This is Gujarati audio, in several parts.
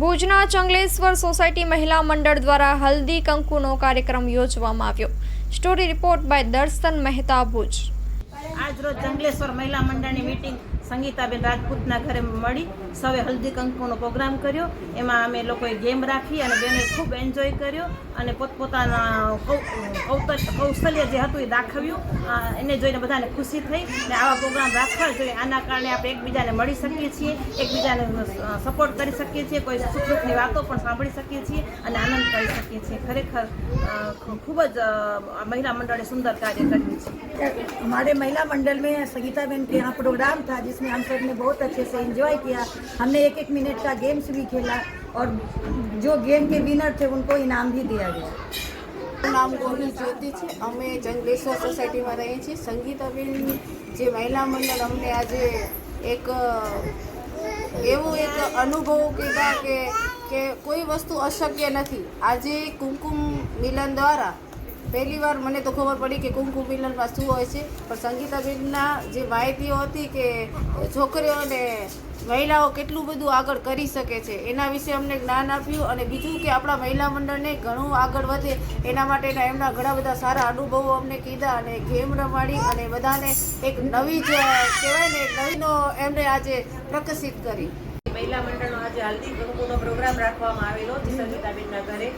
ભુજના ચંગલેશ્વર સોસાયટી મહિલા મંડળ દ્વારા હલ્દી કંકુનો કાર્યક્રમ યોજવામાં આવ્યો. સ્ટોરી રિપોર્ટ બાય દર્શન મહેતા ભુજ. આજ રોજ જંગલેશ્વર મહિલા મંડળની મીટિંગ સંગીતાબેન રાજપૂતના ઘરે મળી સૌએ હલ્દી કંકુનો પ્રોગ્રામ કર્યો એમાં અમે લોકોએ ગેમ રાખી અને બેને ખૂબ એન્જોય કર્યો અને પોતપોતાના કૌ- કૌતલ કૌશલ્ય જે હતું એ દાખવ્યું અ, એને જોઈને બધાને ખુશી થઈ ને આવા પ્રોગ્રામ રાખવા જોઈએ આના કારણે આપણે એકબીજાને મળી શકીએ છીએ એકબીજાને સપોર્ટ કરી શકીએ છીએ કોઈ સુખ દુઃખની વાતો પણ સાંભળી શકીએ છીએ અને આનંદ કરી શકીએ છીએ ખરેખર અ, ખૂબ જ અ, આ મહિલા મંડળે સુંદર કાર્ય કર્યું છે हमारे महिला मंडल में संगीता बहन के यहाँ प्रोग्राम था जिसमें हम सब ने बहुत अच्छे से एंजॉय किया हमने एक एक मिनट का गेम्स भी खेला और जो गेम के विनर थे उनको इनाम भी दिया गया મારું નામ ગોહિલ જ્યોતિ છે અમે જંગલેશ્વર સોસાયટીમાં રહીએ છીએ સંગીતાબેન જે મહિલા મંડળ અમને આજે એક અ, એવું એક અનુભવ કીધા કે કે કોઈ વસ્તુ અશક્ય નથી આજે કુમકુમ મિલન દ્વારા પહેલી વાર મને તો ખબર પડી કે કુમકુમ મિલનમાં શું હોય છે. પણ સંગીતાબેનના જે માહિતીઓ હતી કે છોકરીઓને મહિલાઓ કેટલું બધું આગળ કરી શકે છે, એના વિશે અમને જ્ઞાન આપ્યું અને બીજું કે આપણા મહિલા મંડળને ઘણું આગળ વધે, એના માટેના એમના ઘણા બધા સારા અનુભવો અમને કીધા અને ગેમ રમાડી અને બધાને એક નવી જ કહેવાય ને નવીનો એમને આજે પ્રકાશિત કરી. મહિલા મંડળનો આજે હલ્દી પ્રોગ્રામ રાખવામાં આવેલો સંગીતાબેનના ઘરે.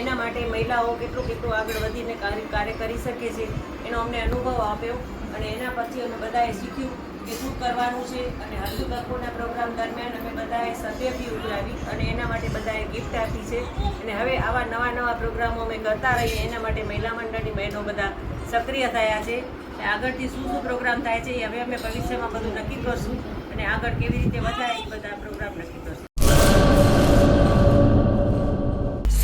એના માટે મહિલાઓ કેટલું કેટલું આગળ વધીને કાર્ય કરી શકે છે, એનો અમને અનુભવ આપ્યો અને એના પછી અમે બધાએ શીખ્યું કે શું કરવાનું છે અને હજુ કંકુના પ્રોગ્રામ દરમિયાન અમે બધાએ સત્યથી ઉજવાવી અને એના માટે બધાએ ગિફ્ટ આપી છે. અને હવે આવા નવા નવા પ્રોગ્રામો અમે કરતા રહીએ, એના માટે મહિલા મંડળની બહેનો બધા સક્રિય થયા છે. આગળથી શું શું પ્રોગ્રામ થાય છે એ હવે અમે ભવિષ્યમાં બધું નક્કી કરશું અને આગળ કેવી રીતે વધારે એ બધા પ્રોગ્રામ નક્કી કરશું.